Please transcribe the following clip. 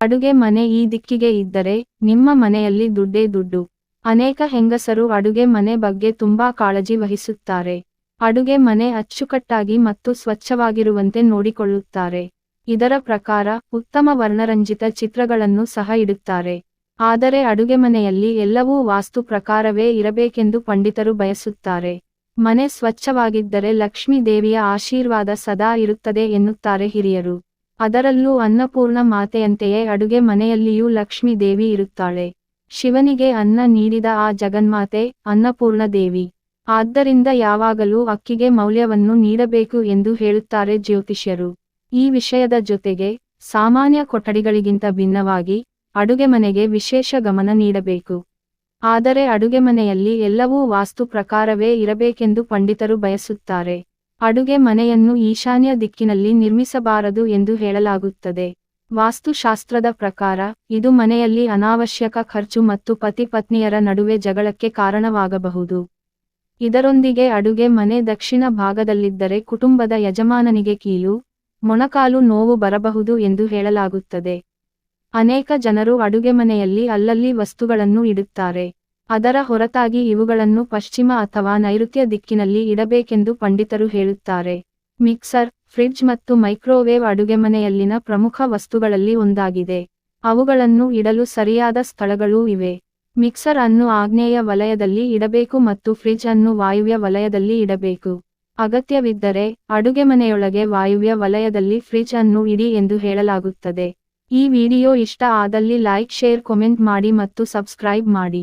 ಅಡುಗೆ ಮನೆ ಈ ದಿಕ್ಕಿಗೆ ಇದ್ದರೆ ನಿಮ್ಮ ಮನೆಯಲ್ಲಿ ದುಡ್ಡೇ ದುಡ್ಡು. ಅನೇಕ ಹೆಂಗಸರು ಅಡುಗೆ ಮನೆ ಬಗ್ಗೆ ತುಂಬಾ ಕಾಳಜಿ ವಹಿಸುತ್ತಾರೆ. ಅಡುಗೆ ಮನೆ ಅಚ್ಚುಕಟ್ಟಾಗಿ ಮತ್ತು ಸ್ವಚ್ಛವಾಗಿರುವಂತೆ ನೋಡಿಕೊಳ್ಳುತ್ತಾರೆ. ಇದರ ಪ್ರಕಾರ ಉತ್ತಮ ವರ್ಣರಂಜಿತ ಚಿತ್ರಗಳನ್ನು ಸಹ ಇಡುತ್ತಾರೆ. ಆದರೆ ಅಡುಗೆ ಮನೆಯಲ್ಲಿ ಎಲ್ಲವೂ ವಾಸ್ತು ಪ್ರಕಾರವೇ ಇರಬೇಕೆಂದು ಪಂಡಿತರು ಬಯಸುತ್ತಾರೆ. ಮನೆ ಸ್ವಚ್ಛವಾಗಿದ್ದರೆ ಲಕ್ಷ್ಮೀ ದೇವಿಯ ಆಶೀರ್ವಾದ ಸದಾ ಇರುತ್ತದೆ ಎನ್ನುತ್ತಾರೆ ಹಿರಿಯರು. ಅದರಲ್ಲೂ ಅನ್ನಪೂರ್ಣ ಮಾತೆಯಂತೆಯೇ ಅಡುಗೆ ಮನೆಯಲ್ಲಿಯೂ ಲಕ್ಷ್ಮೀ ದೇವಿ ಇರುತ್ತಾಳೆ. ಶಿವನಿಗೆ ಅನ್ನ ನೀಡಿದ ಆ ಜಗನ್ಮಾತೆ, ಅನ್ನಪೂರ್ಣ ದೇವಿ. ಆದ್ದರಿಂದ ಯಾವಾಗಲೂ ಅಕ್ಕಿಗೆ ಮೌಲ್ಯವನ್ನು ನೀಡಬೇಕು ಎಂದು ಹೇಳುತ್ತಾರೆ ಜ್ಯೋತಿಷ್ಯರು. ಈ ವಿಷಯದ ಜೊತೆಗೆ, ಸಾಮಾನ್ಯ ಕೊಠಡಿಗಳಿಗಿಂತ ಭಿನ್ನವಾಗಿ, ಅಡುಗೆ ಮನೆಗೆ ವಿಶೇಷ ಗಮನ ನೀಡಬೇಕು. ಆದರೆ ಅಡುಗೆ ಮನೆಯಲ್ಲಿ ಎಲ್ಲವೂ ವಾಸ್ತು ಪ್ರಕಾರವೇ ಇರಬೇಕೆಂದು ಪಂಡಿತರು ಬಯಸುತ್ತಾರೆ. ಅಡುಗೆ ಮನೆಯನ್ನು ಈಶಾನ್ಯ ದಿಕ್ಕಿನಲ್ಲಿ ನಿರ್ಮಿಸಬಾರದು ಎಂದು ಹೇಳಲಾಗುತ್ತದೆ. ವಾಸ್ತುಶಾಸ್ತ್ರದ ಪ್ರಕಾರ, ಇದು ಮನೆಯಲ್ಲಿ ಅನಾವಶ್ಯಕ ಖರ್ಚು ಮತ್ತು ಪತಿ ಪತ್ನಿಯರ ನಡುವೆ ಜಗಳಕ್ಕೆ ಕಾರಣವಾಗಬಹುದು. ಇದರೊಂದಿಗೆ ಅಡುಗೆ ಮನೆ ದಕ್ಷಿಣ ಭಾಗದಲ್ಲಿದ್ದರೆ ಕುಟುಂಬದ ಯಜಮಾನನಿಗೆ ಕೀಲು, ಮೊಣಕಾಲು ನೋವು ಬರಬಹುದು ಎಂದು ಹೇಳಲಾಗುತ್ತದೆ. ಅನೇಕ ಜನರು ಅಡುಗೆ ಮನೆಯಲ್ಲಿ ಅಲ್ಲಲ್ಲಿ ವಸ್ತುಗಳನ್ನು ಇಡುತ್ತಾರೆ. ಅದರ ಹೊರತಾಗಿ ಇವುಗಳನ್ನು ಪಶ್ಚಿಮ ಅಥವಾ ನೈಋತ್ಯ ದಿಕ್ಕಿನಲ್ಲಿ ಇಡಬೇಕೆಂದು ಪಂಡಿತರು ಹೇಳುತ್ತಾರೆ. ಮಿಕ್ಸರ್, ಫ್ರಿಡ್ಜ್ ಮತ್ತು ಮೈಕ್ರೋವೇವ್ ಅಡುಗೆಮನೆಯಲ್ಲಿನ ಪ್ರಮುಖ ವಸ್ತುಗಳಲ್ಲಿ ಒಂದಾಗಿದೆ. ಅವುಗಳನ್ನು ಇಡಲು ಸರಿಯಾದ ಸ್ಥಳಗಳೂ ಇವೆ. ಮಿಕ್ಸರ್ ಅನ್ನು ಆಗ್ನೇಯ ವಲಯದಲ್ಲಿ ಇಡಬೇಕು ಮತ್ತು ಫ್ರಿಡ್ಜ್ ಅನ್ನು ವಾಯುವ್ಯ ವಲಯದಲ್ಲಿ ಇಡಬೇಕು. ಅಗತ್ಯವಿದ್ದರೆ ಅಡುಗೆಮನೆಯೊಳಗೆ ವಾಯುವ್ಯ ವಲಯದಲ್ಲಿ ಫ್ರಿಡ್ಜ್ ಅನ್ನು ಇಡಿ ಎಂದು ಹೇಳಲಾಗುತ್ತದೆ. ಈ ವಿಡಿಯೋ ಇಷ್ಟ ಆದಲ್ಲಿ ಲೈಕ್, ಶೇರ್, ಕಾಮೆಂಟ್ ಮಾಡಿ ಮತ್ತು ಸಬ್ಸ್ಕ್ರೈಬ್ ಮಾಡಿ.